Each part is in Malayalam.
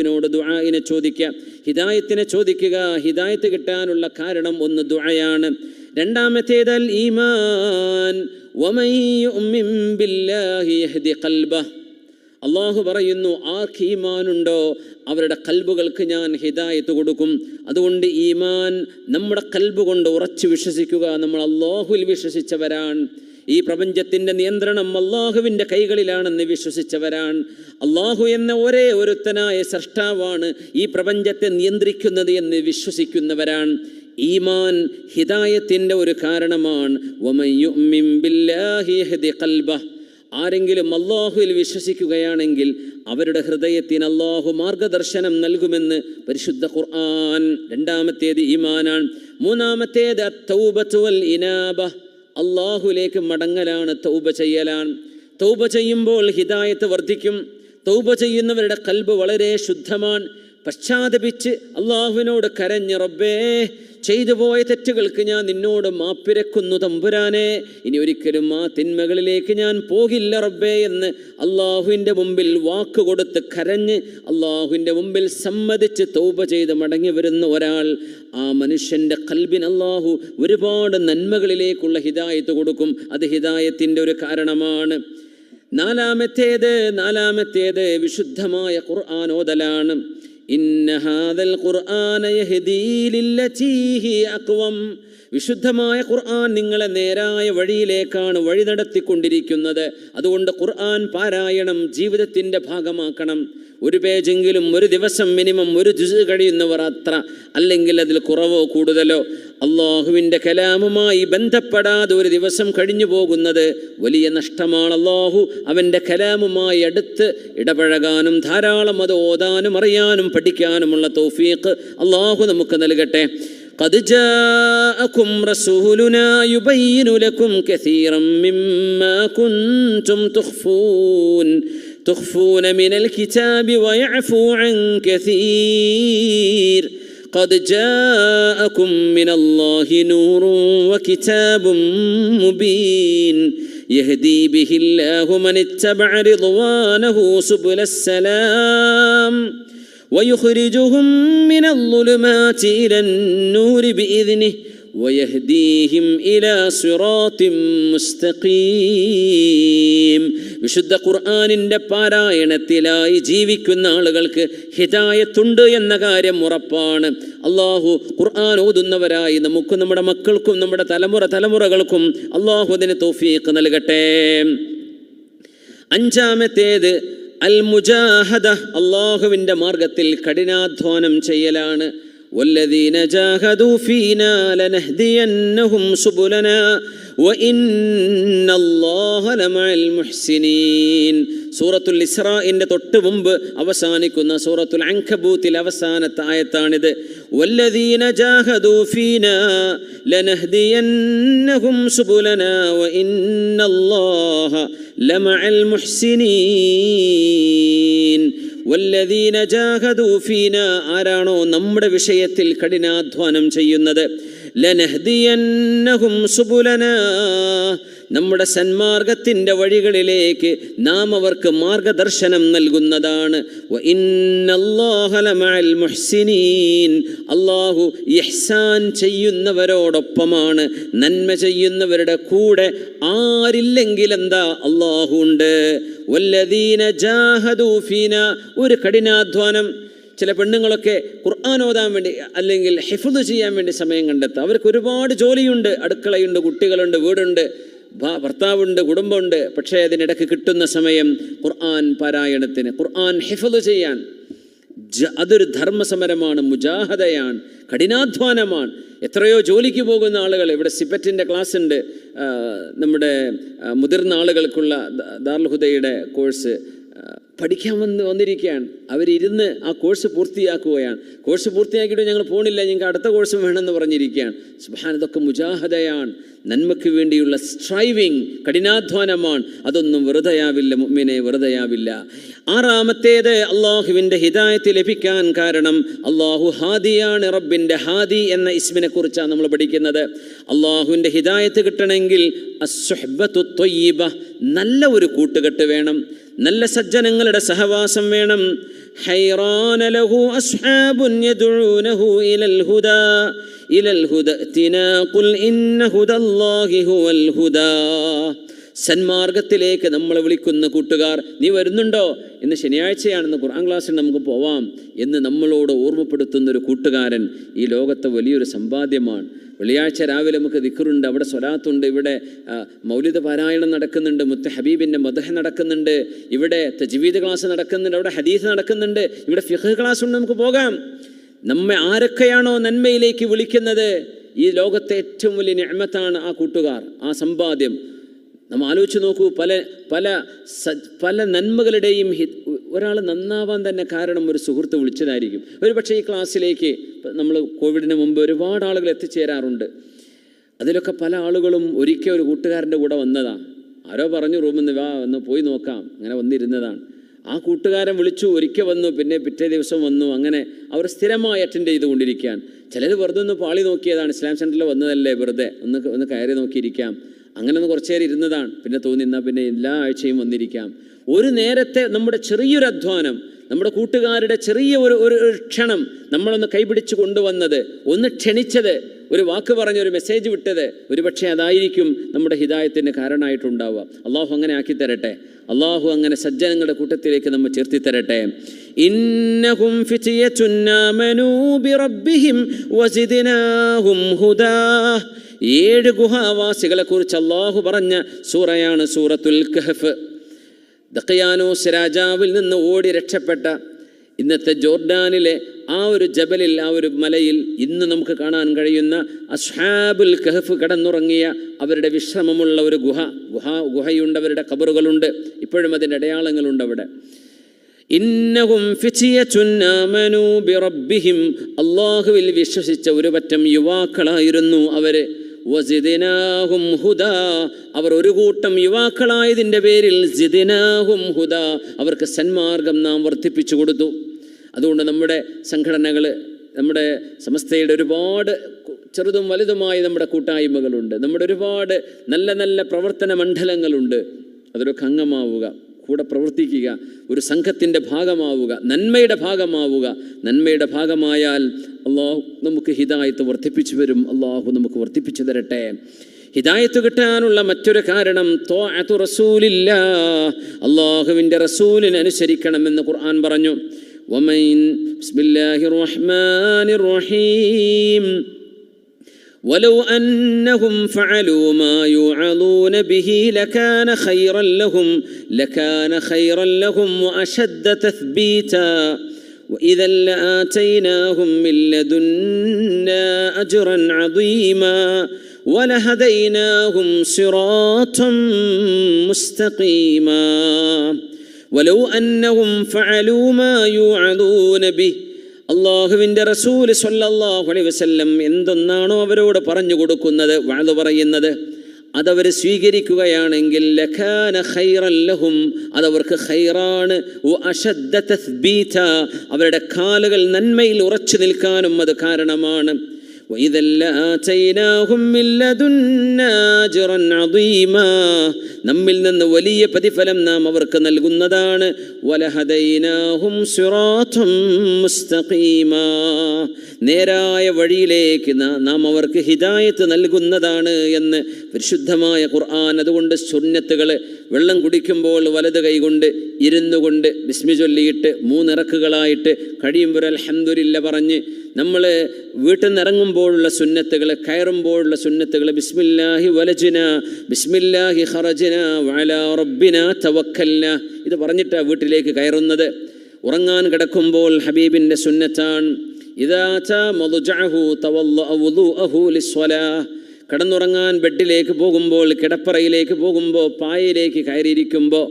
ിനോട് ദുആനെ ചോദിക്കുക. ഹിദായത്തിനെ ചോദിക്കുക ഹിദായത്ത് കിട്ടാനുള്ള കാരണം ഒന്ന് ദുആയാണ്. രണ്ടാമത്തേതൽ അൽ ഈമാൻ അള്ളാഹു പറയുന്നു ആർക്ക് ഈമാനുണ്ടോ? അവരുടെ കൽബുകൾക്ക് ഞാൻ ഹിദായത്ത് കൊടുക്കും. അതുകൊണ്ട് ഈമാൻ നമ്മുടെ കൽബ് കൊണ്ട് ഉറച്ചു വിശ്വസിക്കുക. നമ്മൾ അള്ളാഹുവിൽ വിശ്വസിച്ചവരാണ്. ഈ പ്രപഞ്ചത്തിന്റെ നിയന്ത്രണം അള്ളാഹുവിന്റെ കൈകളിലാണെന്ന് വിശ്വസിച്ചവരാണ്. അള്ളാഹു എന്ന ഒരേ ഒരുത്തനായ സൃഷ്ടാവാണ് ഈ പ്രപഞ്ചത്തെ നിയന്ത്രിക്കുന്നത് എന്ന് വിശ്വസിക്കുന്നവരാണ്. ഈമാൻ ഹിതായത്തിന്റെ ഒരു കാരണമാണ്. ആരെങ്കിലും അള്ളാഹുവിൽ വിശ്വസിക്കുകയാണെങ്കിൽ അവരുടെ ഹൃദയത്തിന് അള്ളാഹു മാർഗദർശനം നൽകുമെന്ന് പരിശുദ്ധ ഖുർആൻ രണ്ടാമത്തേത് ഈമാനാണ്. മൂന്നാമത്തേത് ഇനാബ. അള്ളാഹുലേക്ക് മടങ്ങലാണ് തൗബ ചെയ്യലാണ്. തൗബ ചെയ്യുമ്പോൾ ഹിദായത്ത് വർദ്ധിക്കും. തൗബ ചെയ്യുന്നവരുടെ കൽബ് വളരെ ശുദ്ധമാണ്. പശ്ചാത്തപിച്ച് അള്ളാഹുവിനോട് കരഞ്ഞ് റബ്ബേ ചെയ്തു പോയ തെറ്റുകൾക്ക് ഞാൻ നിന്നോട് മാപ്പിരക്കുന്നു തമ്പുരാനെ. ഇനി ഒരിക്കലും ആ തിന്മകളിലേക്ക് ഞാൻ പോകില്ല റബ്ബേ എന്ന് അള്ളാഹുവിന്റെ മുമ്പിൽ വാക്ക് കൊടുത്ത് കരഞ്ഞ് അള്ളാഹുവിന്റെ മുമ്പിൽ സമ്മതിച്ച് തൗപ ചെയ്ത് മടങ്ങി വരുന്ന ഒരാൾ ആ മനുഷ്യന്റെ കൽബിൻ അള്ളാഹു ഒരുപാട് നന്മകളിലേക്കുള്ള ഹിദായത്ത് കൊടുക്കും. അത് ഹിദായത്തിന്റെ ഒരു കാരണമാണ്. നാലാമത്തേത് നാലാമത്തേത് വിശുദ്ധമായ ഖുർആൻ വിശുദ്ധമായ ഖുർആൻ നിങ്ങളെ നേരായ വഴിയിലേക്കാണ് വഴി നടത്തിക്കൊണ്ടിരിക്കുന്നത്. അതുകൊണ്ട് ഖുർആൻ പാരായണം ജീവിതത്തിന്റെ ഭാഗമാക്കണം. ഒരു പേജെങ്കിലും ഒരു ദിവസം മിനിമം ഒരു ജുസ് കഴിയുന്നവർ അത്ര അല്ലെങ്കിൽ അതിൽ കുറവോ കൂടുതലോ അള്ളാഹുവിൻ്റെ കലാമുമായി ബന്ധപ്പെടാതെ ഒരു ദിവസം കഴിഞ്ഞു പോകുന്നത് വലിയ നഷ്ടമാണ് അള്ളാഹു അവൻ്റെ കലാമുമായി അടുത്ത് ഇടപഴകാനും ധാരാളം അത് ഓതാനും അറിയാനും പഠിക്കാനുമുള്ള തൗഫീഖ് അള്ളാഹു നമുക്ക് നൽകട്ടെ قد جاءكم رسولنا يبين لكم كثيرا مما كنتم تخفون تخفون من الكتاب ويعفو عن كثير. قد جاءكم من الله نور وكتاب مبين. يهدي به الله من اتبع رضوانه سبل السلام. ويخرجهم من الظلمات إلى النور بإذنه. വയഹ്ദീഹിം ഇലാ സിറാത്തിം മുസ്തഖീം വിശുദ്ധ ഖുർആാനിന്റെ പാരായണത്തിലായി ജീവിക്കുന്ന ആളുകൾക്ക് ഹിതായത്തുണ്ട് എന്ന കാര്യം ഉറപ്പാണ്. അള്ളാഹു ഖുർആൻ ഓതുന്നവരായി നമുക്കും നമ്മുടെ മക്കൾക്കും നമ്മുടെ തലമുറ തലമുറകൾക്കും അള്ളാഹു അതിന് തോഫീക്ക് നൽകട്ടെ. അഞ്ചാമത്തേത് അൽ മുജാഹദ അള്ളാഹുവിന്റെ മാർഗത്തിൽ കഠിനാധ്വാനം ചെയ്യലാണ്. والذين جاهدوا فينا لنهدينهم سبلنا وإن الله لمع المحسنين സൂറത്തുൽ ഇസ്രാഇന്റെ തൊട്ട് മുമ്പ് അവസാനിക്കുന്ന സൂറത്തുൽ അൻകബൂത്തിൽ അവസാനത്തെ ആയത്താണിത് വല്ലദീന ജാഹദൂ ഫീനാ ലനഹ്ദിയന്നഹും സുബുലനാ വഇന്നല്ലാഹ ലമഅൽ മുഹ്സിനീൻ വല്ലദീന ജാഹദൂ ഫീന ആരാണോ നമ്മുടെ വിഷയത്തിൽ കഠിനാധ്വാനം ചെയ്യുന്നത്? ലനഹ്ദിയന്നഹും സുബുലന. നമ്മുടെ സന്മാർഗത്തിന്റെ വഴികളിലേക്ക് നാം അവർക്ക് മാർഗദർശനം നൽകുന്നതാണ്. അള്ളാഹു ഇഹ്സാൻ ചെയ്യുന്നവരോടൊപ്പമാണ്. നന്മ ചെയ്യുന്നവരുടെ കൂടെ ആരില്ലെങ്കിൽ എന്താ അള്ളാഹു ഉണ്ട് ഒരു കഠിനാധ്വാനം ചില പെണ്ണുങ്ങളൊക്കെ ഖുർആൻ ഓതാൻ വേണ്ടി അല്ലെങ്കിൽ ഹിഫുദ് ചെയ്യാൻ വേണ്ടി സമയം കണ്ടെത്തുക അവർക്ക് ഒരുപാട് ജോലിയുണ്ട് അടുക്കളയുണ്ട് കുട്ടികളുണ്ട് വീടുണ്ട് ഭർത്താവുണ്ട് കുടുംബമുണ്ട്. പക്ഷേ അതിനിടയ്ക്ക് കിട്ടുന്ന സമയം ഖുർആൻ പാരായണത്തിന് ഖുർആൻ ഹിഫുദ് ചെയ്യാൻ. അതൊരു ധർമ്മസമരമാണ് മുജാഹദയാണ് കഠിനാധ്വാനമാണ്. എത്രയോ ജോലിക്ക് പോകുന്ന ആളുകൾ ഇവിടെ സിപ്പറ്റിന്റെ ക്ലാസ് ഉണ്ട് നമ്മുടെ മുതിർന്ന ആളുകൾക്കുള്ള ദ- ഹുദയുടെ കോഴ്സ് പഠിക്കാൻ വന്ന് വന്നിരിക്കുകയാണ്. അവരിരുന്ന് ആ കോഴ്സ് പൂർത്തിയാക്കുകയാണ്. കോഴ്സ് പൂർത്തിയാക്കിയിട്ട് ഞങ്ങൾ പോണില്ല. ഞങ്ങൾക്ക് അടുത്ത കോഴ്സും വേണമെന്ന് പറഞ്ഞിരിക്കുകയാണ്. സുബാൻ ഇതൊക്കെ മുജാഹദയാണ്. നന്മയ്ക്ക് വേണ്ടിയുള്ള സ്ട്രൈവിങ് കഠിനാധ്വാനമാണ്. അതൊന്നും വെറുതെയാവില്ല മുമ്മിനെ വെറുതെയാവില്ല. ആറാമത്തേത് അള്ളാഹുവിന്റെ ഹിദായത്ത് ലഭിക്കാൻ കാരണം അള്ളാഹു ഹാദിയാണ് റബ്ബിന്റെ ഹാദി എന്ന ഇസ്മിനെ കുറിച്ചാണ് നമ്മൾ പഠിക്കുന്നത്. അള്ളാഹുവിന്റെ ഹിദായത്ത് കിട്ടണമെങ്കിൽ അസ്സുഹ്ബത്തു ത്വയ്യിബ നല്ല ഒരു കൂട്ടുകെട്ട് വേണം. നല്ല സജ്ജനങ്ങളുടെ സഹവാസം വേണം ഹൈറാന ലഹു അസ്ഹാബുൻ യദ്ഊനഹു ഇലൽ ഹുദാ ഇലൽ ഹുദ ائتنا ഖുൽ ഇന്ന ഹുദല്ലാഹി ഹുവൽ ഹുദാ സന്മാർഗത്തിലേക്ക് നമ്മളെ വിളിക്കുന്ന കൂട്ടുകാർ നീ വരുന്നുണ്ടോ? ഇന്ന് ശനിയാഴ്ചയാണെന്ന് ഖുർആൻ ക്ലാസ്സിൽ നമുക്ക് പോവാം എന്ന് നമ്മളോട് ഓർമ്മപ്പെടുത്തുന്ന ഒരു കൂട്ടുകാരൻ ഈ ലോകത്തെ വലിയൊരു സമ്പാദ്യമാണ്. വെള്ളിയാഴ്ച രാവിലെ നമുക്ക് ദിക്കറുണ്ട് അവിടെ സ്വലാത്തുണ്ട് ഇവിടെ മൗലിത പാരായണം നടക്കുന്നുണ്ട് മുത്ത ഹബീബിന്റെ മദഹ നടക്കുന്നുണ്ട് ഇവിടെ തജ്വീദ് ക്ലാസ് നടക്കുന്നുണ്ട് അവിടെ ഹദീസ് നടക്കുന്നുണ്ട് ഇവിടെ ഫിഖ് ക്ലാസ് ഉണ്ട് നമുക്ക് പോകാം. നമ്മെ ആരൊക്കെയാണോ നന്മയിലേക്ക് വിളിക്കുന്നത്? ഈ ലോകത്തെ ഏറ്റവും വലിയ ഞമത്താണ് ആ കൂട്ടുകാർ ആ സമ്പാദ്യം. നമ്മൾ ആലോചിച്ച് നോക്കൂ പല പല പല നന്മകളുടെയും ഒരാൾ നന്നാവാൻ തന്നെ കാരണം ഒരു സുഹൃത്ത് വിളിച്ചതായിരിക്കും. ഒരു പക്ഷേ ഈ ക്ലാസ്സിലേക്ക് നമ്മൾ കോവിഡിന് മുമ്പ് ഒരുപാട് ആളുകൾ എത്തിച്ചേരാറുണ്ട്. അതിലൊക്കെ പല ആളുകളും ഒരിക്കൽ ഒരു കൂട്ടുകാരന്റെ കൂടെ വന്നതാണ് ആരോ പറഞ്ഞു റൂമിൽ നിന്ന് വാ ഒന്ന് പോയി നോക്കാം. അങ്ങനെ വന്നിരുന്നതാണ്. ആ കൂട്ടുകാരൻ വിളിച്ചു ഒരിക്കൽ വന്നു പിന്നെ പിറ്റേ ദിവസം വന്നു അങ്ങനെ അവർ സ്ഥിരമായി അറ്റൻഡ് ചെയ്തുകൊണ്ടിരിക്കുകയാണ് ചിലർ വെറുതെ ഒന്ന് പാളി നോക്കിയതാണ് ഇസ്ലാം സെന്ററിൽ വന്നതല്ലേ വെറുതെ ഒന്ന് ഒന്ന് കയറി നോക്കിയിരിക്കാം. അങ്ങനെ ഒന്ന് കുറച്ചു നേരം ഇരുന്നതാണ്. പിന്നെ തോന്നി എന്നാൽ പിന്നെ എല്ലാ ആഴ്ചയും വന്നിരിക്കാം. ഒരു നേരത്തെ നമ്മുടെ ചെറിയൊരു അധ്വാനം നമ്മുടെ കൂട്ടുകാരുടെ ചെറിയ ഒരു ഒരു ക്ഷണം നമ്മളൊന്ന് കൈപിടിച്ച് കൊണ്ടുവന്നത് ഒന്ന് ക്ഷണിച്ചത് ഒരു വാക്ക് പറഞ്ഞ് ഒരു മെസ്സേജ് വിട്ടത് ഒരുപക്ഷെ അതായിരിക്കും നമ്മുടെ ഹിതായത്തിന് കാരണമായിട്ടുണ്ടാവുക. അള്ളാഹു അങ്ങനെ ആക്കി തരട്ടെ അള്ളാഹു അങ്ങനെ സജ്ജനങ്ങളുടെ കൂട്ടത്തിലേക്ക് നമ്മൾ ചേർത്തി തരട്ടെ ഇന്നഹും വസിദ്നാഹും ഹുദാ. ഏഴ് ഗുഹാവാസികളെ കുറിച്ച് അള്ളാഹു പറഞ്ഞ സൂറയാണ് സൂറത്തുൽ കഹഫ്. ദക്കയാനോസ് രാജാവിൽ നിന്ന് ഓടി രക്ഷപ്പെട്ട ഇന്നത്തെ ജോർഡാനിലെ ആ ഒരു ജബലിൽ ആ ഒരു മലയിൽ ഇന്ന് നമുക്ക് കാണാൻ കഴിയുന്ന അസ്ഹാബുൽ കഹഫ് കടന്നുറങ്ങിയ അവരുടെ വിശ്രമമുള്ള ഒരു ഗുഹ. ഗുഹ ഗുഹയുണ്ട് അവരുടെ കബറുകളുണ്ട് ഇപ്പോഴും അതിന്റെ അടയാളങ്ങളുണ്ട് അവിടെ. ഇന്നഹും അള്ളാഹുവിൽ വിശ്വസിച്ച ഒരു പറ്റം യുവാക്കളായിരുന്നു അവർ. ഹുദാ. അവർ ഒരു കൂട്ടം യുവാക്കളായതിന്റെ പേരിൽ സിദിനാഹും ഹുദാ അവർക്ക് സന്മാർഗം നാം വർദ്ധിപ്പിച്ചു കൊടുത്തു. അതുകൊണ്ട് നമ്മുടെ സംഘടനകൾ നമ്മുടെ സമസ്തയുടെ ഒരുപാട് ചെറുതും വലുതുമായി നമ്മുടെ കൂട്ടായ്മകളുണ്ട്. നമ്മുടെ ഒരുപാട് നല്ല നല്ല പ്രവർത്തന മണ്ഡലങ്ങളുണ്ട്. അതൊരു അംഗമാവുക. കൂടെ പ്രവർത്തിക്കുക ഒരു സംഘത്തിന്റെ ഭാഗമാവുക നന്മയുടെ ഭാഗമാവുക. നന്മയുടെ ഭാഗമായാൽ അള്ളാഹു നമുക്ക് ഹിതായത്ത് വർദ്ധിപ്പിച്ചു വരും അള്ളാഹു നമുക്ക് വർദ്ധിപ്പിച്ചു തരട്ടെ. ഹിദായത്ത് കിട്ടാനുള്ള മറ്റൊരു കാരണം തോഅത്തു റസൂലില്ല അള്ളാഹുവിന്റെ റസൂലിന് അനുസരിക്കണമെന്ന് ഖുർആൻ പറഞ്ഞു. വമൈൻ ബിസ്മില്ലാഹിർ റഹ്മാനിർ റഹീം. ولو أنهم فعلوا ما يوعظون به لكان خيرا لهم لكان خيرا لهم وأشد تثبيتا. وإذا لآتيناهم من لدنا أجرا عظيما ولهديناهم صراطا مستقيما. ولو أنهم فعلوا ما يوعظون به അള്ളാഹുവിന്റെ റസൂൽ സൊല്ലാഹുലി വസല്ലം എന്തൊന്നാണോ അവരോട് പറഞ്ഞു കൊടുക്കുന്നത് വാഴ പറയുന്നത്. അതവർ സ്വീകരിക്കുകയാണെങ്കിൽ ലഖാന ഖൈറൻ ലഹും അതവർക്ക് ഖൈറാണ്. അവരുടെ കാലുകൾ നന്മയിൽ ഉറച്ചു നിൽക്കാനും അത് കാരണമാണ്. وإذا لآتيناهم من لدنا أجرا عظيما നമ്മിൽ നിന്ന് വലിയ പ്രതിഫലം നാം അവർക്ക് നൽകുന്നതാണ് വലഹദൈനാഹും സിറാത്തും മുസ്തഖീമാ നേരായ വഴിയിലേക്ക് നാ- നാം അവർക്ക് ഹിദായത്ത് നൽകുന്നതാണ് എന്ന് പരിശുദ്ധമായ ഖുർആൻ അതുകൊണ്ട് സുന്നത്തുകൾ വെള്ളം കുടിക്കുമ്പോൾ വലത് കൈകൊണ്ട് ഇരുന്നു കൊണ്ട് ബിസ്മി ചൊല്ലിയിട്ട് മൂന്നിറക്കുകളായിട്ട് കഴിയുമ്പോൾ അൽഹംദുലില്ല പറഞ്ഞ് നമ്മൾ വീട്ടിൽ നിന്ന് ഇറങ്ങുമ്പോഴുള്ള സുന്നത്തുകൾ കയറുമ്പോഴുള്ള സുന്നത്തുകൾ ബിസ്മില്ലാഹി വലജിന ബിസ്മില്ലാഹി ഹറജന വല റബ്ബിന തവക്കല്ല ഇത് പറഞ്ഞിട്ടാണ് വീട്ടിലേക്ക് കയറുന്നത്. ഉറങ്ങാൻ കിടക്കുമ്പോൾ ഹബീബിന്റെ സുന്നത്താണ്. കിടന്നുറങ്ങാൻ ബെഡിലേക്ക് പോകുമ്പോൾ കിടപ്പറയിലേക്ക് പോകുമ്പോൾ പായയിലേക്ക് കയറിയിരിക്കുമ്പോൾ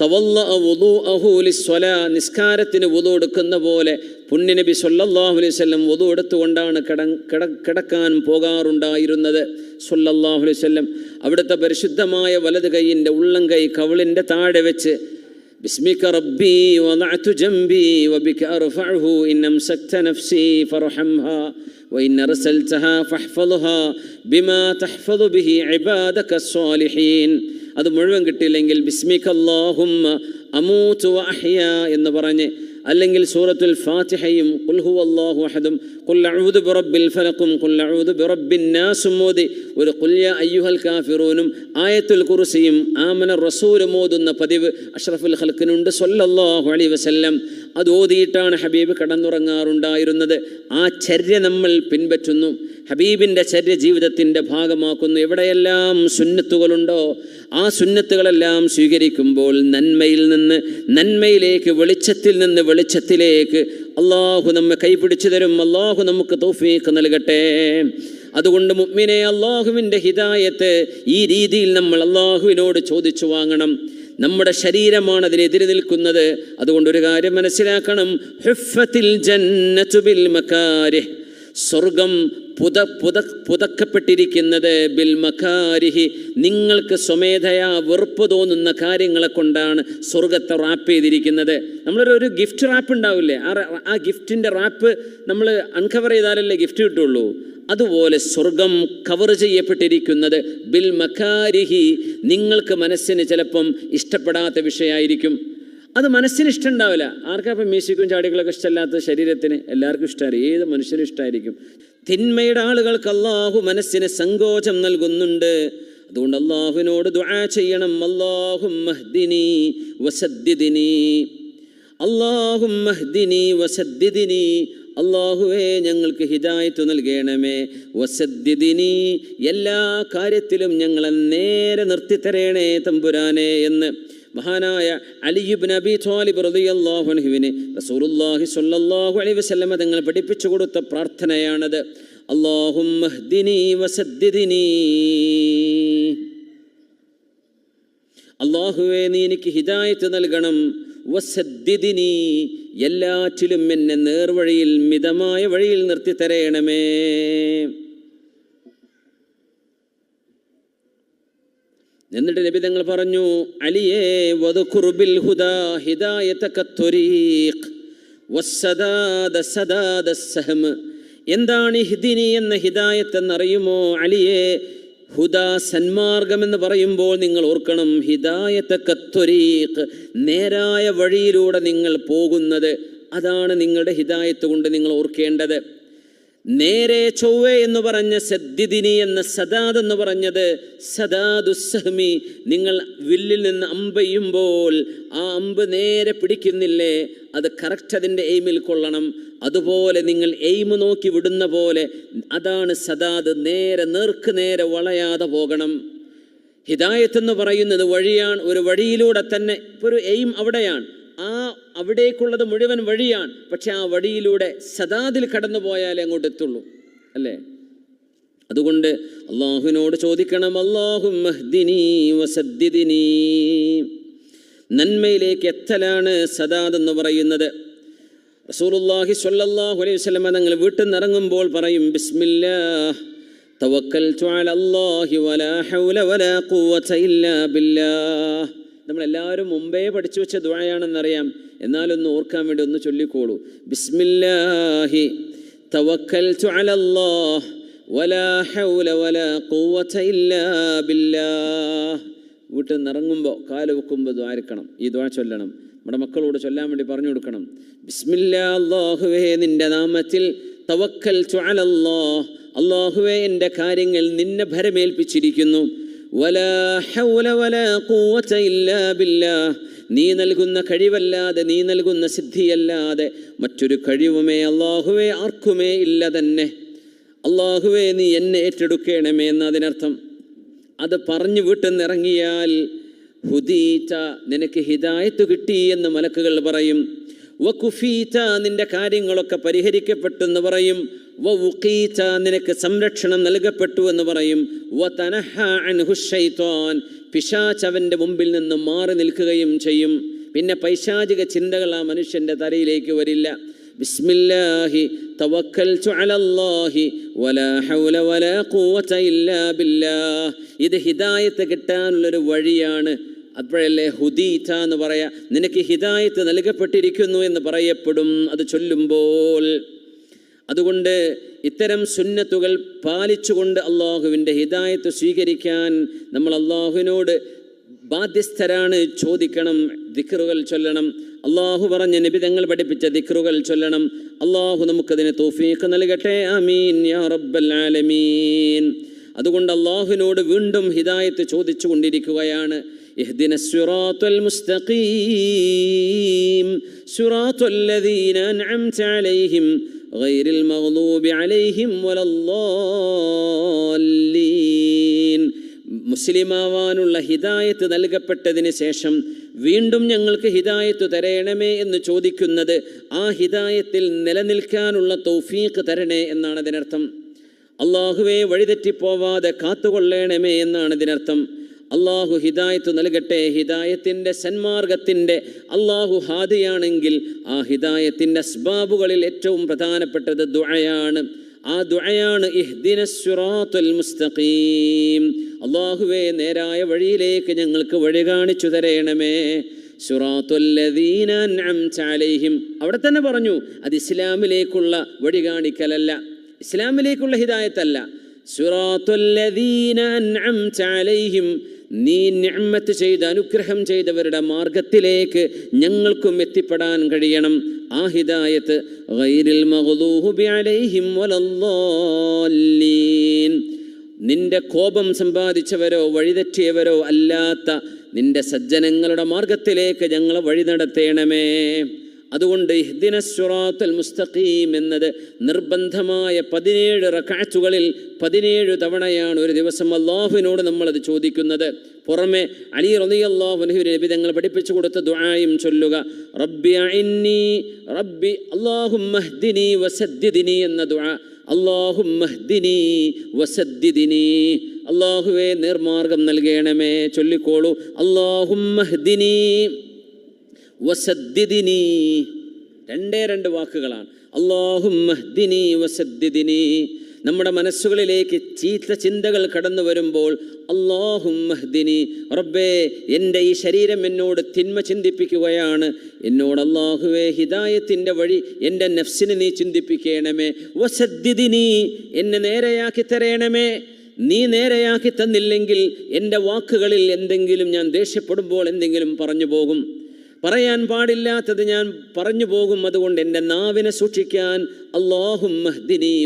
തവല്ല വുളൂഅഹൂലിസ്വല നിസ്കാരത്തിന് വുതു എടുക്കുന്ന പോലെ പുണ്യനബി സല്ലല്ലാഹു അലൈഹി വസല്ലം വുതു എടുത്തുകൊണ്ടാണ് കിട കിട കിടക്കാൻ പോകാറുണ്ടായിരുന്നത് സല്ലല്ലാഹു അലൈഹി വസല്ലം അവിടുത്തെ പരിശുദ്ധമായ വലത് കൈയിൻ്റെ ഉള്ളം കൈ കവിളിൻ്റെ താഴെ വെച്ച് باسمك ربي وضعت جنبي وبك أرفعه إن أمسكت نفسي فارحمها وإن أرسلتها فاحفظها بما تحفظ به عبادك الصالحين അത് മുഴുവൻ കിട്ടിയില്ലെങ്കിൽ ബിസ്മിഖല്ലാഹും അമൂത്തു അഹ്യ എന്ന് പറഞ്ഞ് അല്ലെങ്കിൽ സൂറത്തുൽ ഫാത്തിഹയും ഖുൽ അള്ളാഹു അഹദും അഊദു ബിറബ്ബിൽ ഖുൽ അഊദു ബിറബ്ബിൻ നാസും മോദി ഒരു ഖുൽ യാ അയ്യുഹൽ കാഫിറൂനും ആയത്തുൽ കുറുസിയും ആമന റസൂലും ഓതുന്ന പതിവ് അഷ്റഫുൽ ഹൽക്കിനുണ്ട് സല്ലല്ലാഹു അലി വസല്ലം. അത് ഓതിയിട്ടാണ് ഹബീബ് കടന്നുറങ്ങാറുണ്ടായിരുന്നത്. ആ ചര്യ നമ്മൾ പിൻപറ്റുന്നു. ഹബീബിന്റെ ജീവിതത്തിന്റെ ഭാഗമാക്കുന്നു എവിടെയെല്ലാം സുന്നത്തുകളുണ്ടോ ആ സുന്നത്തുകളെല്ലാം സ്വീകരിക്കുമ്പോൾ നന്മയിൽ നിന്ന് നന്മയിലേക്ക് വെളിച്ചത്തിൽ നിന്ന് വെളിച്ചത്തിലേക്ക് അള്ളാഹു നമ്മെ കൈപിടിച്ചു തരും. അള്ളാഹു നമുക്ക് തോഫീക്ക് നൽകട്ടെ. അതുകൊണ്ട് മുഗ്മിനെ അള്ളാഹുവിന്റെ ഹിതായത്ത് ഈ രീതിയിൽ നമ്മൾ അള്ളാഹുവിനോട് ചോദിച്ചു വാങ്ങണം. നമ്മുടെ ശരീരമാണ് അതിനെതിരെ നിൽക്കുന്നത്. അതുകൊണ്ട് ഒരു കാര്യം മനസ്സിലാക്കണം. ഹുഫത്തിൽ സ്വർഗം പുത പുത പുതക്കപ്പെട്ടിരിക്കുന്നത് ബിൽ മക്കാരിഹി നിങ്ങൾക്ക് സ്വമേധയാ വെറുപ്പ് തോന്നുന്ന കാര്യങ്ങളെ കൊണ്ടാണ് സ്വർഗത്തെ റാപ്പ് ചെയ്തിരിക്കുന്നത്. നമ്മളൊരു ഒരു ഗിഫ്റ്റ് റാപ്പ് ഉണ്ടാവില്ലേ? ആ ആ ഗിഫ്റ്റിന്റെ റാപ്പ് നമ്മൾ അൺകവർ ചെയ്താലല്ലേ ഗിഫ്റ്റ് കിട്ടുള്ളൂ. അതുപോലെ സ്വർഗം കവർ ചെയ്യപ്പെട്ടിരിക്കുന്നത് ബിൽ മകാരിഹി നിങ്ങൾക്ക് മനസ്സിന് ചിലപ്പം ഇഷ്ടപ്പെടാത്ത വിഷയമായിരിക്കും. അത് മനസ്സിന് ഇഷ്ടമുണ്ടാവില്ല. ആർക്കാ ഇപ്പം മ്യൂസിക്കും ചാടികളൊക്കെ ഇഷ്ടമല്ലാത്ത ശരീരത്തിന്? എല്ലാവർക്കും ഇഷ്ടമായിരിക്കും. ഏത് മനുഷ്യനും ഇഷ്ടമായിരിക്കും. തിന്മയുടെ ആളുകൾക്ക് അള്ളാഹു മനസ്സിന് സങ്കോചം നൽകുന്നുണ്ട്. അതുകൊണ്ട് അള്ളാഹുവിനോട് ദുആ ചെയ്യണം. അള്ളാഹും മഹ്ദിനി വസദ്ദിദിനി. അള്ളാഹും മഹ്ദിനി വസദ്ദിദിനി. അള്ളാഹുവേ ഞങ്ങൾക്ക് ഹിദായത്ത് നൽകണമേ. വസദ്ദിദിനി എല്ലാ കാര്യത്തിലും ഞങ്ങളെ നേരെ നിർത്തിത്തരേണേ തമ്പുരാനെ എന്ന്. മഹാനായ അലിയുബ് നബി ത്വാലിബ് റളിയല്ലാഹു അൻഹുവിനെ റസൂലുള്ളാഹി സ്വല്ലല്ലാഹു അലൈഹി വസല്ലമ തങ്ങൾ പഠിപ്പിച്ചു കൊടുത്ത പ്രാർത്ഥനയാണത്. അല്ലാഹുമ്മ ഹ്ദിനി വസദ്ദിദിനി. അള്ളാഹുവേ നീ എനിക്ക് ഹിദായത്ത് നൽകണം. വസദ്ദിദിനി. എല്ലാറ്റിലും എന്നെ നേർവഴിയിൽ മിതമായ വഴിയിൽ നിർത്തി തരയണമേ എന്നിട്ട് നബി തങ്ങൾ പറഞ്ഞു അലിയേ വധുഖുർബിൽ ഹുദാ എന്താണ് ഹിദിനി എന്ന ഹിദായത്ത് എന്നറിയുമോ? അലിയേ ഹുദ സന്മാർഗം എന്ന് പറയുമ്പോൾ നിങ്ങൾ ഓർക്കണം ഹിദായത്തക്ക കത്തൊരീഖ് നേരായ വഴിയിലൂടെ നിങ്ങൾ പോകുന്നത് അതാണ് നിങ്ങളുടെ ഹിദായത്ത് കൊണ്ട് നിങ്ങൾ ഓർക്കേണ്ടത്. നേരെ ചൊവ്വ എന്ന് പറഞ്ഞ സദ്യദിനി എന്ന സദാദ് എന്ന് പറഞ്ഞത് സദാദുസ്സഹമി. നിങ്ങൾ വില്ലിൽ നിന്ന് അമ്പെയ്യുമ്പോൾ ആ അമ്പ് നേരെ പിടിക്കുന്നില്ലേ? അത് കറക്റ്റ് അതിന്റെ എയിമിൽ കൊള്ളണം. അതുപോലെ നിങ്ങൾ എയിം നോക്കി വിടുന്ന പോലെ അതാണ് സദാദ്. നേരെ നേർക്ക് നേരെ വളയാതെ പോകണം. ഹിദായത്ത് എന്ന് പറയുന്നത് വഴിയാണ് ഒരു വഴിയിലൂടെ തന്നെ ഒരു എയിം അവിടെയാണ്. ആ അവിടേക്കുള്ളത് മുഴുവൻ വഴിയാണ്. പക്ഷെ ആ വഴിയിലൂടെ സദാതിൽ കടന്നു പോയാലേ അങ്ങോട്ട് എത്തുള്ളൂ. അല്ലേ? അതുകൊണ്ട് അള്ളാഹുവിനോട് ചോദിക്കണം അള്ളാഹു മഹ്ദിനി നന്മയിലേക്ക് എത്തലാണ് സദാദ് എന്ന് പറയുന്നത്. റസൂലുള്ളാഹി സ്വല്ലല്ലാഹു അലൈഹി വസല്ലം തങ്ങൾ വീട്ടിൽ നിന്ന് പറയും ബിസ്മില്ലാഹ് തവക്കൽതു അലല്ലാഹി വലാ ഹൗല വലാ ഖുവത ഇല്ലാ ബില്ലാഹ്. നമ്മളെല്ലാവരും മുമ്പേ പഠിച്ചു വെച്ച ദുഴയാണെന്നറിയാം എന്നാലൊന്ന് ഓർക്കാൻ വേണ്ടി ഒന്ന് ചൊല്ലിക്കോളൂ. ബിസ്മില്ലാഹി തവക്കൽതു അലല്ലാഹ് വലാ ഹൗല വലാ ഖുവത ഇല്ലാ ബില്ലാഹ്. വീട്ടിൽ നിറങ്ങുമ്പോൾ കാൽ വെക്കുമ്പോൾ ദ്വാരിക്കണം ഈ ദ്വാ ചൊല്ലണം. നമ്മുടെ മക്കളോട് ചൊല്ലാൻ വേണ്ടി പറഞ്ഞു കൊടുക്കണം. ബിസ്മില്ലാ അല്ലാഹുവേ നിന്റെ നാമത്തിൽ തവക്കൽ അലല്ലാഹ്. അള്ളാഹുവേ എന്റെ കാര്യങ്ങൾ നിന്നെ ഭരമേൽപ്പിച്ചിരിക്കുന്നു. നീ നൽകുന്ന കഴിവല്ലാതെ നീ നൽകുന്ന സിദ്ധിയല്ലാതെ മറ്റൊരു കഴിവുമേ അള്ളാഹുവേ ആർക്കുമേ ഇല്ല തന്നെ. അള്ളാഹുവേ നീ എന്നെ ഏറ്റെടുക്കണമേ എന്നതിനർത്ഥം അത് പറഞ്ഞു വീട്ടിൽ നിന്ന് ഹുദീറ്റ നിനക്ക് ഹിദായത്ത് കിട്ടി എന്ന് മലക്കുകൾ പറയും. വ കുഫീച്ച നിന്റെ കാര്യങ്ങളൊക്കെ പരിഹരിക്കപ്പെട്ടെന്ന് പറയും. വ നിനക്ക് സംരക്ഷണം നൽകപ്പെട്ടു എന്ന് പറയും. വ തനഹ അൻഹു ശൈത്വാൻ പിശാച്ച് അവന്റെ മുമ്പിൽ നിന്ന് മാറി നിൽക്കുകയും ചെയ്യും. പിന്നെ പൈശാചിക ചിന്തകൾ ആ മനുഷ്യന്റെ തലയിലേക്ക് വരില്ല. ബിസ്മില്ലാഹി തവക്കൽതു അലല്ലാഹി വലാ ഹൗല വലാ ഖുവത ഇല്ലാ ബില്ലാഹ്. ഇത് ഹിദായത്ത് കിട്ടാനുള്ളൊരു വഴിയാണ്. അപ്പോഴല്ലേ ഹുദീത എന്ന് പറയാ നിനക്ക് ഹിദായത്ത് നൽകപ്പെട്ടിരിക്കുന്നു എന്ന് പറയപ്പെടും. അത് ചൊല്ലുമ്പോൾ അതുകൊണ്ട് ഇത്തരം സുന്നത്തുകൾ പാലിച്ചുകൊണ്ട് അള്ളാഹുവിൻ്റെ ഹിദായത്ത് സ്വീകരിക്കാൻ നമ്മൾ അള്ളാഹുവിനോട് ബാധ്യസ്ഥരാണ് ചോദിക്കണം ദിക്റുകൾ ചൊല്ലണം അള്ളാഹു പറഞ്ഞ നബി തങ്ങൾ പഠിപ്പിച്ച ദിക്റുകൾ ചൊല്ലണം അള്ളാഹു നമുക്കതിന് തോഫീക്ക് നൽകട്ടെ ആമീൻ യാ റബ്ബൽ ആലമീൻ അതുകൊണ്ട് അള്ളാഹുവിനോട് വീണ്ടും ഹിദായത്ത് ചോദിച്ചു കൊണ്ടിരിക്കുകയാണ് اهدنا الصراط المستقيم صراط الذين أنعمت عليهم غير المغضوب عليهم ولا الضالين മുസ്ലിമാവാനുള്ള ഹിദായത്ത് നൽകപ്പെട്ടതിന് ശേഷം വീണ്ടും ഞങ്ങൾക്ക് ഹിദായത്ത് തരയണമേ എന്ന് ചോദിക്കുന്നത് ആ ഹിദായത്തിൽ നിലനിൽക്കാനുള്ള തൗഫീഖ് തരണേ എന്നാണ് അതിനർത്ഥം അള്ളാഹുവെ വഴിതെറ്റിപ്പോവാതെ കാത്തുകൊള്ളണമേ എന്നാണ് ഇതിനർത്ഥം അള്ളാഹു ഹിദായത്ത് നൽകട്ടെ. ഹിദായത്തിന്റെ സന്മാർഗത്തിന്റെ അള്ളാഹു ഹാദിയാണെങ്കിൽ ആ ഹിദായത്തിന്റെ അസ്ബാബുകളിൽ ഏറ്റവും പ്രധാനപ്പെട്ടത് ദുഴയാണ് ആ ദുഴയാണ് ഇഹ്ദിന സിറാത്തുൽ മുസ്തഖീം. അള്ളാഹുവെ നേരായ വഴിയിലേക്ക് ഞങ്ങൾക്ക് വഴി കാണിച്ചു തരയണമേ അലൈഹിം. അവിടെ തന്നെ പറഞ്ഞു അത് ഇസ്ലാമിലേക്കുള്ള വഴി കാണിക്കലല്ല. ഇസ്ലാമിലേക്കുള്ള ഹിദായത്തല്ല. അൻഅംത അലൈഹിം. നീ നിഅമത്ത് ചെയ്ത് അനുഗ്രഹം ചെയ്തവരുടെ മാർഗത്തിലേക്ക് ഞങ്ങൾക്കും എത്തിപ്പെടാൻ കഴിയണം. ആ ഹിദായത്ത് ഗൈരിൽ നിന്റെ കോപം സമ്പാദിച്ചവരോ വഴിതെറ്റിയവരോ അല്ലാത്ത നിന്റെ സജ്ജനങ്ങളുടെ മാർഗത്തിലേക്ക് ഞങ്ങളെ വഴി നടത്തേണമേ. അതുകൊണ്ട് ഇഹ്ദിന സുറാത്തുൽ മുസ്തഖീം എന്നത് നിർബന്ധമായ പതിനേഴ് റക്കാറ്റുകളിൽ പതിനേഴ് തവണയാണ് ഒരു ദിവസം അള്ളാഹുവിനോട് നമ്മളത് ചോദിക്കുന്നത്. പുറമെ അലി റലി അള്ളാഹുനഹു നബി തങ്ങൾ പഠിപ്പിച്ചു കൊടുത്ത ദുആയും ചൊല്ലുക. റബ്ബി അഇന്നി റബ്ബി അല്ലാഹുമ്മഹ്ദിനി വസദ്ദിദിനി എന്ന ദുആ. അള്ളാഹുമ്മഹ്ദിനി വസദ്ദിദിനി. അള്ളാഹുവെ നിർമാർഗം നൽകണമേ. ചൊല്ലിക്കോളൂ. അള്ളാഹുമ്മഹ്ദിനി വസദ്ദിദിനി. രണ്ടേ രണ്ട് വാക്കുകളാണ്. അള്ളാഹുമ്മഹ്ദിനി വസദ്ദിദിനി. നമ്മുടെ മനസ്സുകളിലേക്ക് ചീത്ത ചിന്തകൾ കടന്നു വരുമ്പോൾ അള്ളാഹുമ്മഹ്ദിനി റബ്ബേ എന്റെ ഈ ശരീരം എന്നോട് തിന്മ ചിന്തിപ്പിക്കുകയാണ്. എന്നോട് അള്ളാഹുവേ ഹിദായത്തിന്റെ വഴി എന്റെ നഫ്സിനെ നീ ചിന്തിപ്പിക്കണമേ. വസദ്ദിദിനി എന്നെ നേരെയാക്കി തരയണമേ നീ നേരെയാക്കി തന്നില്ലെങ്കിൽ എന്റെ വാക്കുകളിൽ എന്തെങ്കിലും ഞാൻ ദേഷ്യപ്പെടുമ്പോൾ എന്തെങ്കിലും പറഞ്ഞു പോകും. പറയാൻ പാടില്ലാത്തത് ഞാൻ പറഞ്ഞു പോകും അതുകൊണ്ട് എന്റെ നാവിനെ സൂക്ഷിക്കാൻ അള്ളാഹും മഹ്ദിനി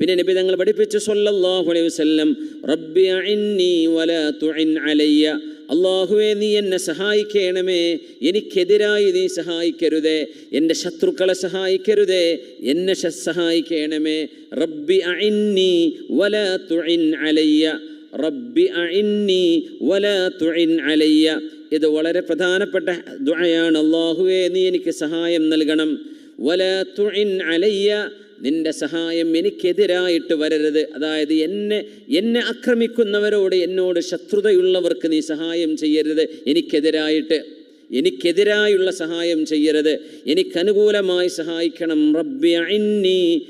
പിന്നെ നബി തങ്ങൾ പഠിപ്പിച്ചു സല്ലല്ലാഹു അലൈഹി വസല്ലം റബ്ബി വലാ തുഇൻ അലയ്യ. അള്ളാഹുവെ നീ എന്നെ സഹായിക്കണമേ. എനിക്കെതിരായി നീ സഹായിക്കരുതേ. എന്റെ ശത്രുക്കളെ സഹായിക്കരുതേ. എന്നെ സഹായിക്കണമേ. റബ്ബി അഇന്നി വലാ തുഇൻ അലയ്യ. റബ്ബി അഇന്നി വലാ തുഇൻ അലയ്യ. ഇത് വളരെ പ്രധാനപ്പെട്ട ദുആയാണ്. അള്ളാഹുവേ നീ എനിക്ക് സഹായം നൽകണം. വല തുഇൻ അലയ്യ നിന്റെ സഹായം എനിക്കെതിരായിട്ട് വരരുത്. അതായത് എന്നെ എന്നെ ആക്രമിക്കുന്നവരോട് എന്നോട് ശത്രുതയുള്ളവർക്ക് നീ സഹായം ചെയ്യരുത്. എനിക്കെതിരായിട്ട് എനിക്കെതിരായുള്ള സഹായം ചെയ്യരുത്. എനിക്കനുകൂലമായി സഹായിക്കണം. റബ്ബി അഇന്നി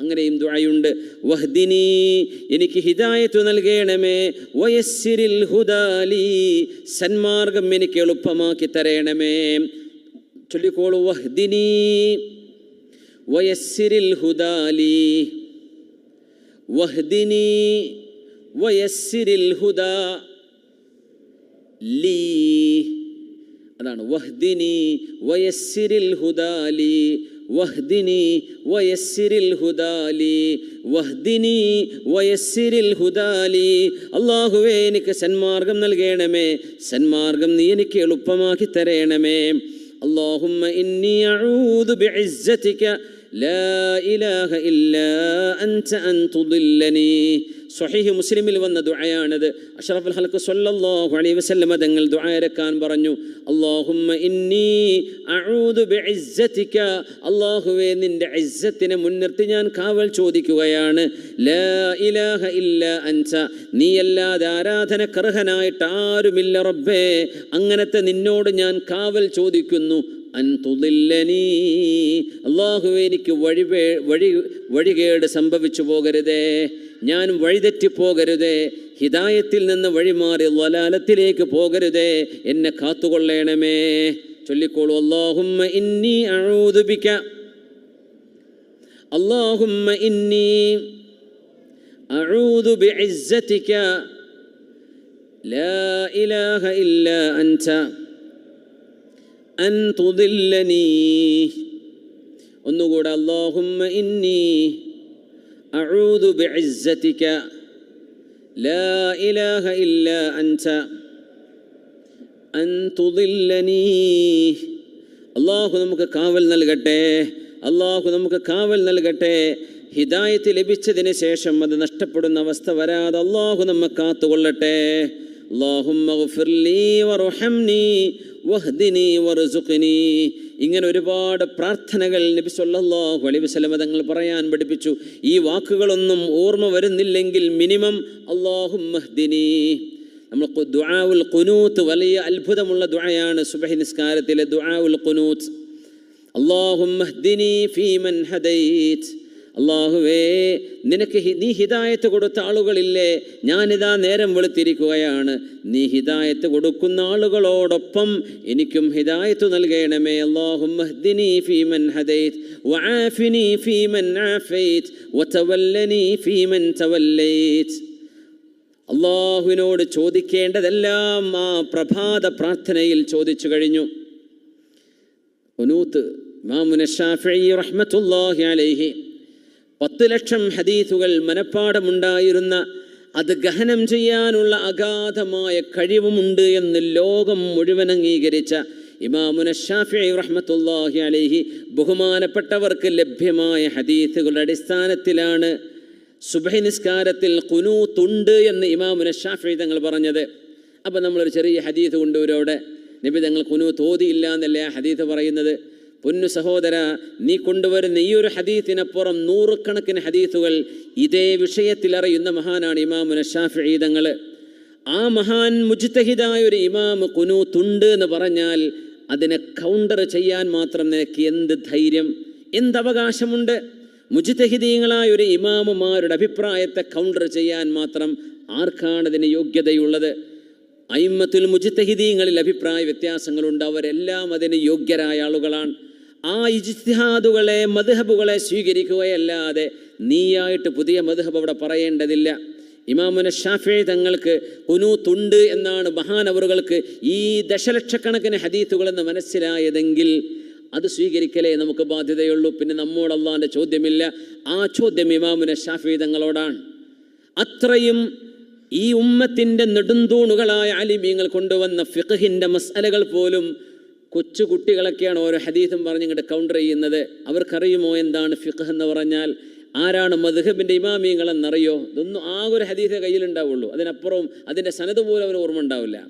അങ്ങനെയും ദുആയുണ്ട്. വഹ്ദിനി എനിക്ക് ഹിദായത്ത് നൽകണമേ. വയസ്സിരിൽ ഹുദാലി സന്മാർഗം എനിക്ക് എളുപ്പമാക്കി തരണമേ. ചൊല്ലിക്കോളൂ. വഹ്ദിനി വയസ്സിരിൽ ഹുദാലി വഹ്ദിനി വയസ്സിരിൽ ഹുദ ലീ. അതാണ് വഹ്ദിനി വയസ്സിരിൽ ഹുദാലി വഹ്ദിനി വയസ്സിരിൽ ഹുദാലി വഹ്ദിനി വയസ്സിരിൽ ഹുദാലി അള്ളാഹുവേ എനിക്ക് സന്മാർഗം നൽകണമേ. സന്മാർഗം നീ എനിക്ക് എളുപ്പമാക്കി തരണമേ. അള്ളാഹുമ്മ ഇന്നി അഊദു ബിഇസ്സതിക لا إله إلا أنت أن تضلني സ്വഹീഹ് മുസ്ലിമിൽ വന്ന ദുആയാണിത് അഷ്റഫുൽ ഹൽക്ക് സല്ലല്ലാഹു അലൈഹി വസല്ലമ തങ്ങൾ ദുആയിരക്കാൻ പറഞ്ഞു അല്ലാഹുമ്മ ഇന്നി അഊദു ബിഇസ്സതിക അല്ലാഹുവേ നിന്റെ ഇസ്സത്തിനെ മുൻനിർത്തി ഞാൻ കാവൽ ചോദിക്കുകയാണ് ലാ ഇലാഹ ഇല്ല അൻത നീയല്ലാതെ ആരാധനക്കർഹനായിട്ട് ആരുമില്ല റബ്ബേ അങ്ങനത്തെ നിന്നോട് ഞാൻ കാവൽ ചോദിക്കുന്നു അൻതുദില്ലനീ അള്ളാഹുവേ എനിക്ക് വഴി വഴി വഴികേട് സംഭവിച്ചു പോകരുതേ ഞാൻ വഴിതെറ്റിപ്പോകരുതേ ഹിദായത്തിൽ നിന്ന് വഴിമാറി വലാലത്തിലേക്ക് പോകരുതേ എന്നെ കാത്തുകൊള്ളണമേ ചൊല്ലിക്കോളൂ അള്ളാഹുമ്മ ഇന്നി അഴൂതുപിക്ക اللهم إني أعوذ بعزتك لا إله إلا أنت അൻ തുദില്ലനീ. ഒന്നുകൂടെ ഇന്നി അഊദു ബിഇസ്സതിക. ലാ ഇലാഹ അൻത. അൻ തുദില്ലനീ. അള്ളാഹു നമുക്ക് കാവൽ നൽകട്ടെ. അള്ളാഹു നമുക്ക് കാവൽ നൽകട്ടെ. ഹിദായത്ത് ലഭിച്ചതിന് ശേഷം അത് നഷ്ടപ്പെടുന്ന അവസ്ഥ വരാതെ അള്ളാഹു നമ്മെ കാത്തുകൊള്ളട്ടെ. അള്ളാഹു ഇങ്ങനെ ഒരുപാട് പ്രാർത്ഥനകൾ നബി സല്ലല്ലാഹു അലൈഹി വസല്ലം തങ്ങൾ പറയാൻ പഠിപ്പിച്ചു. ഈ വാക്കുകളൊന്നും ഓർമ്മ വരുന്നില്ലെങ്കിൽ മിനിമം അള്ളാഹു മഹ്ദിനി നമ്മൾ ദുആഉൽ ഖുനൂത്ത് വലിയ അത്ഭുതമുള്ള ദുആയാണ് സുബഹി നിസ്കാരത്തിലെ ദുആഉൽ ഖുനൂത്ത്. അല്ലാഹുമ്മഹ്ദിനി ഫീമൻ ഹദൈത് അള്ളാഹുവേ നിനക്ക് നീ ഹിദായത്ത് കൊടുത്ത ആളുകളില്ലേ? ഞാനിതാ നേരം വെളുത്തിരിക്കുകയാണ്. നീ ഹിദായത്ത് കൊടുക്കുന്ന ആളുകളോടൊപ്പം എനിക്കും ഹിദായത്ത് നൽകണമേ. അള്ളാഹുവിനോട് ചോദിക്കേണ്ടതെല്ലാം ആ പ്രഭാത പ്രാർത്ഥനയിൽ ചോദിച്ചു കഴിഞ്ഞു. ഒനൂത്ത് മാമുനഷാഫി റഹ്മത്തുല്ലാഹി അലൈഹി പത്ത് ലക്ഷം ഹദീസുകൾ മനഃപ്പാടമുണ്ടായിരുന്ന അത് ഗഹനം ചെയ്യാനുള്ള അഗാധമായ കഴിവുമുണ്ട് എന്ന് ലോകം മുഴുവൻ അംഗീകരിച്ച ഇമാമുന ഷാഫി റഹ്മത്തുള്ളാഹി അലൈഹി ബഹുമാനപ്പെട്ടവർക്ക് ലഭ്യമായ ഹദീസുകളുടെ അടിസ്ഥാനത്തിലാണ് സുബഹി നിസ്കാരത്തിൽ കുനൂത്തുണ്ട് എന്ന് ഇമാമുന ഷാഫി തങ്ങൾ പറഞ്ഞത്. അപ്പം നമ്മളൊരു ചെറിയ ഹദീസ് കൊണ്ടുവരും നബി തങ്ങൾ കുനൂത്ത് ഓതിയില്ല എന്നല്ലേ ആ ഹദീസ് പറയുന്നത്? പൊന്നു സഹോദര നീ കൊണ്ടുവരുന്ന ഈ ഒരു ഹദീത്തിനപ്പുറം നൂറുകണക്കിന് ഹദീത്തുകൾ ഇതേ വിഷയത്തിൽ അറിയുന്ന മഹാനാണ് ഇമാമുന ഷാഫി തങ്ങൾ ആ മഹാൻ മുജ്തഹിദായ ഒരു ഇമാം കുനൂത്തുണ്ട് എന്ന് പറഞ്ഞാൽ അതിനെ കൗണ്ടർ ചെയ്യാൻ മാത്രം നിനക്ക് എന്ത് ധൈര്യം? എന്ത് അവകാശമുണ്ട്? മുജിതഹിദീങ്ങളായ ഒരു ഇമാമുമാരുടെ അഭിപ്രായത്തെ കൗണ്ടർ ചെയ്യാൻ മാത്രം ആർക്കാണ് അതിന് യോഗ്യതയുള്ളത്? അയിമത്തുൽ മുജിത്തഹിദീങ്ങളിൽ അഭിപ്രായ വ്യത്യാസങ്ങളുണ്ട്. അവരെല്ലാം അതിന് യോഗ്യരായ ആളുകളാണ്. ആ ഇജ്തിഹാദുകളെ മധുഹബുകളെ സ്വീകരിക്കുകയല്ലാതെ നീയായിട്ട് പുതിയ മധുഹബ് അവിടെ പറയേണ്ടതില്ല. ഇമാമുന ഷാഫി തങ്ങൾക്ക് കുനൂത്തുണ്ട് എന്നാണ് മഹാനവറുകൾക്ക് ഈ ദശലക്ഷക്കണക്കിന് ഹദീത്തുകളെന്ന് മനസ്സിലായതെങ്കിൽ അത് സ്വീകരിക്കലേ നമുക്ക് ബാധ്യതയുള്ളൂ. പിന്നെ നമ്മോട് ചോദ്യമില്ല. ആ ചോദ്യം ഇമാമുന ഷാഫി തങ്ങളോടാണ്. അത്രയും ഈ ഉമ്മത്തിന്റെ നെടുന്തൂണുകളായ അലിമീങ്ങൾ കൊണ്ടുവന്ന ഫിഖഹിന്റെ മസാലകൾ പോലും കൊച്ചു കുട്ടികളൊക്കെയാണ് ഓരോ ഹദീസും പറഞ്ഞ് ഇങ്ങോട്ട് കൗണ്ടർ ചെയ്യുന്നത്. അവർക്കറിയുമോ എന്താണ് ഫിഖ് എന്ന് പറഞ്ഞാൽ? ആരാണ് മധുഹബിന്റെ ഇമാമിയങ്ങളെന്നറിയോ? ഇതൊന്നും ആകെ ഒരു ഹദീസ് കയ്യിലുണ്ടാവുള്ളൂ. അതിനപ്പുറവും അതിന്റെ സനത് പോലും അവന് ഓർമ്മ ഉണ്ടാവില്ല.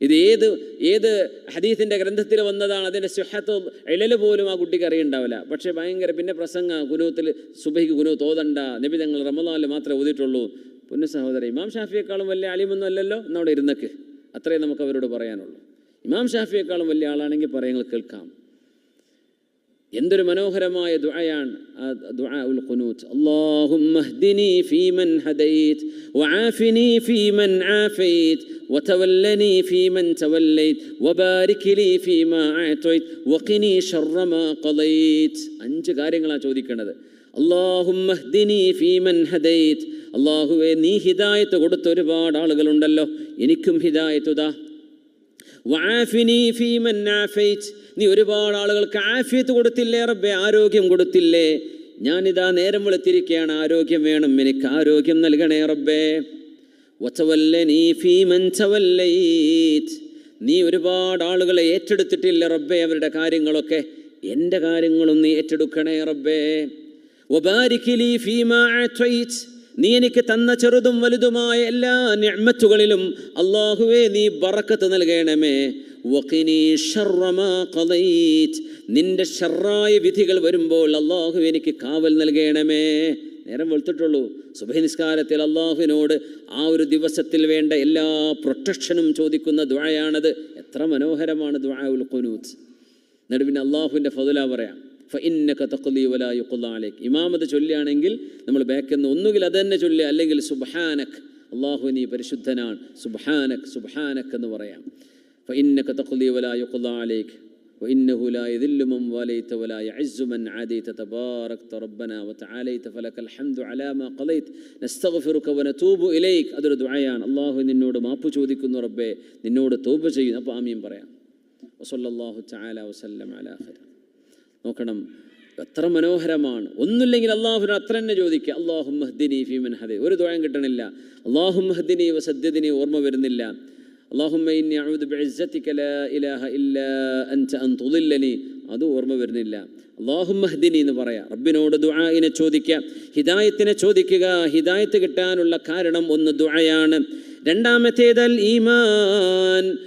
ഇത് ഏത് ഏത് ഹദീസിന്റെ ഗ്രന്ഥത്തിൽ വന്നതാണ് അതിന്റെ സുഹത്ത് ഇഴൽ പോലും ആ കുട്ടിക്ക് അറിയുണ്ടാവില്ല. പക്ഷേ ഭയങ്കര പിന്നെ പ്രസംഗ കുനുവത്തിൽ സുബൈക്ക് കുനു തോതണ്ട നബി തങ്ങൾ റമദാനിൽ മാത്രമേ ഓതിയിട്ടുള്ളൂ. പൊന്നു ഇമാം ഷാഫിയേക്കാളും വലിയ അലിമൊന്നും അല്ലല്ലോ? എന്നവിടെ ഇരുന്നക്ക്. അത്രേ നമുക്ക് അവരോട് പറയാനുള്ളൂ. ഇമാം ഷാഫിയേക്കാളും വലിയ ആളാണെങ്കിൽ പറയുന്നത് കേൾക്കാം എന്തൊരു മനോഹരമായ ദുആയാണ് ആ ദുആ ഉൽ ഖുനൂത്ത് اللهم اهدني فيمن هديت وعافني فيمن عافيت وتولني فيمن توليت وبارك لي فيما أعطيت وقني شر ما قضيت അഞ്ച് കാര്യങ്ങളാണ് ചോദിക്കേണ്ടത് اللهم اهدني فيمن هديت അള്ളാഹുവെ നീ ഹിദായത്ത് കൊടുത്ത ഒരുപാട് ആളുകളുണ്ടല്ലോ എനിക്കും ഹിദായത്ത് ഫീ ഫീമൻ ആഫൈറ്റ് നീ ഒരുപാട് ആളുകൾക്ക് ആഫിയത്ത് കൊടുത്തില്ലേ റബ്ബെ ആരോഗ്യം കൊടുത്തില്ലേ? ഞാനിതാ നേരം വെളുത്തിരിക്കുകയാണ് ആരോഗ്യം വേണം എനിക്ക് ആരോഗ്യം നൽകണേ റബ്ബേ. നീ ഫീമൻ ചവല്ലൈറ്റ് നീ ഒരുപാട് ആളുകളെ ഏറ്റെടുത്തിട്ടില്ല റബ്ബേ അവരുടെ കാര്യങ്ങളൊക്കെ? എന്റെ കാര്യങ്ങളും നീ ഏറ്റെടുക്കണേ റബ്ബേ. വബാരിക് ലീ ഫീമാ നീ എനിക്ക് തന്ന ചെറുതും വലുതുമായ എല്ലാ നിഅമത്തുകളിലും അള്ളാഹുവേ നീ ബറക്കത്ത് നൽകണമേ. നിന്റെ ഷർറായ വിധികൾ വരുമ്പോൾ അള്ളാഹു എനിക്ക് കാവൽ നൽകണമേ. നേരം വെളുത്തിട്ടുള്ളൂ. സുബഹി നിസ്കാരത്തിൽ അള്ളാഹുവിനോട് ആ ഒരു ദിവസത്തിൽ വേണ്ട എല്ലാ പ്രൊട്ടക്ഷനും ചോദിക്കുന്ന ദ്വായാണത് എത്ര മനോഹരമാണ് ദുആഉൽ ഖുനൂത്ത് എന്നിട്ട് അള്ളാഹുവിന്റെ ഫതുല പറയാം. ഫഇന്നക തഖ്ലി വലാ യുഖ്ള അലൈക് ഇമാമത് ചൊല്ലുകയാണെങ്കിൽ നമ്മൾ ബാക്കിൽ നിന്ന് ഒന്നുകിൽ അത് തന്നെ ചൊല്ലുക അല്ലെങ്കിൽ സുബ്ഹാനക് അള്ളാഹു നീ പരിശുദ്ധനാണ് സുബ്ഹാനക് സുബ്ഹാനക് എന്ന് പറയാം ഫഇന്നക തഖ്ലി വലാ യുഖ്ള അലൈക് وإنه لا يذل من واليت ولا يعز من عاديت تباركت ربنا وتعاليت فلك الحمد على ما قضيت نستغفرك ونتوب إليك അതൊരു ദുആയാണ് അള്ളാഹു നിന്നോട് മാപ്പ് ചോദിക്കുന്നു റബ്ബേ നിന്നോട് തൗബ ചെയ്യുന്നു അപ്പോൾ ആമീൻ പറയാം വസല്ലല്ലാഹു തആല വസല്ലം അലാ ഖൈർ നോക്കണം. എത്ര മനോഹരമാണ്. ഒന്നുമില്ലെങ്കിൽ അള്ളാഹുവിന് അത്ര തന്നെ ചോദിക്കുക. അള്ളാഹു മഹദ്ദിനി ഫീമൻ ഹദേ. ഒരു ദ്വയം കിട്ടണില്ല. അള്ളാഹു വ വസദ്യദിനി ഓർമ്മ വരുന്നില്ല. അത് ഓർമ്മ വരുന്നില്ല. അള്ളാഹുമഹ്ദിനി എന്ന് പറയാം. റബ്ബിനോട് ദുആഇനെ ചോദിക്കുക. ഹിദായത്തിനെ ചോദിക്കുക. ഹിദായത്ത് കിട്ടാനുള്ള കാരണം ഒന്ന് ദുആയാണ്. രണ്ടാമത്തേതൽ ഈമാൻ.